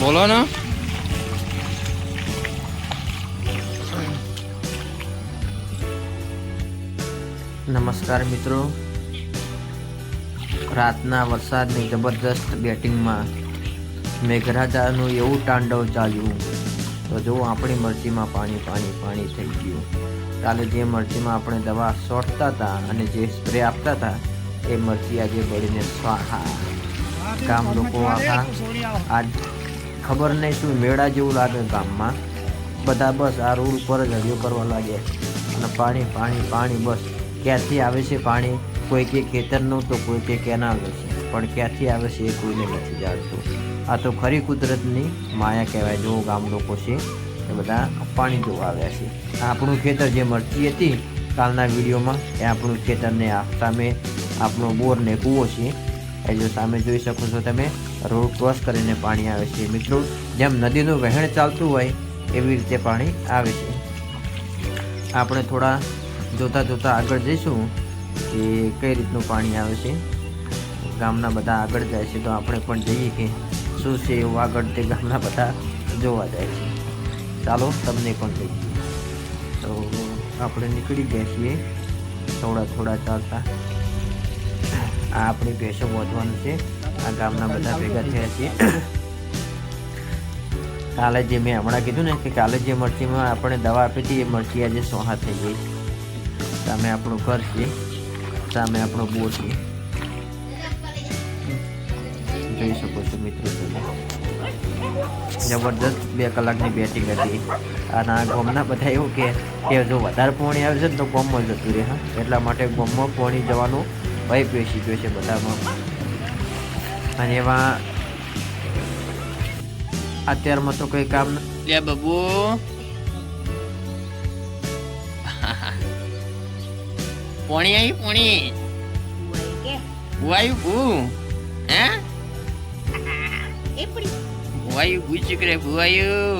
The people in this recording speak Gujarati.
બોલો નમસ્કાર મિત્રો. રાતના વરસાદની જબરદસ્ત બેટિંગમાં મેઘરાજાનું એવું તાંડવ ચાલ્યું. તો જો આપણી મરચીમાં પાણી પાણી પાણી થઈ ગયું. કાલે જે મરજીમાં આપણે દવા છોટતા હતા અને જે સ્પ્રે આપતા હતા, એ મરચી આજે બળીને સ્વાહા. ગામ લોકો આખા આજ ખબર નહીં શું મેળા જેવું લાગે ગામમાં. બધા બસ આ રોડ ઉપર જ હરિયો કરવા લાગે અને પાણી પાણી પાણી બસ. ક્યાંથી આવે છે પાણી? કોઈ કે ખેતરનું તો કોઈ કે કેનાલ છે. પણ ક્યાંથી આવે છે એ કોઈને નથી જાણતું. આ તો ખરી કુદરતની માયા કહેવાય. જો ગામ લોકો છે એ બધા પાણી જોવા આવ્યા છે. આપણું ખેતર જે મરચી હતી કાલના વિડીયોમાં, એ આપણું ખેતરને સામે આપણો બોર ને કૂવો છે. એ જો સામે જોઈ શકો છો તમે. રોડ ક્રોસ કરીને પાણી આવે છે. મિત્રો, જેમ નદીનું વહેણ ચાલતું હોય, એવી રીતે પાણી આવે છે. આપણે થોડા જોતા જોતા આગળ જઈશું કે કઈ રીતનું પાણી આવે છે. ગામના બધા આગળ જાય છે, તો આપણે પણ જઈએ કે શું છે એવું આગળ તે ગામના બધા જોવા જાય છે. ચાલો, તમને પણ જઈએ તો આપણે નીકળી ગયા છીએ. થોડા થોડા ચાલતા. આ આપણી ભેંસો વધવાનું છે. આ ગામના બધા ભેગા થયા છીએ. કાલે જે મેં હમણાં કીધું ને કે કાલે જે મરચીમાં આપણે દવા આપી હતી, એ મરચી આજે સોહા થઈ ગઈ. સામે આપણું ઘર છે, સામે આપણો બોર છે. જોઈ શકો છો મિત્રો જબરદસ્ત બે કલાકની બેટિંગ હતી. અને આ ગોમના બધા એવું કે કે જો વધારે પોણી આવે છે ને તો ગોમમાં જતું રહે, હા. એટલા માટે ગોમમાં પોણી જવાનું ભય પેસી ગયો છે બધામાં. અને એમાં અત્યારમાં તો કઈ કામ ન- લે બબુ. પોણી આવી પોણી. વાયુ ભૂ હે? વાયુ ભૂ ચીકરે ભૂવાયુ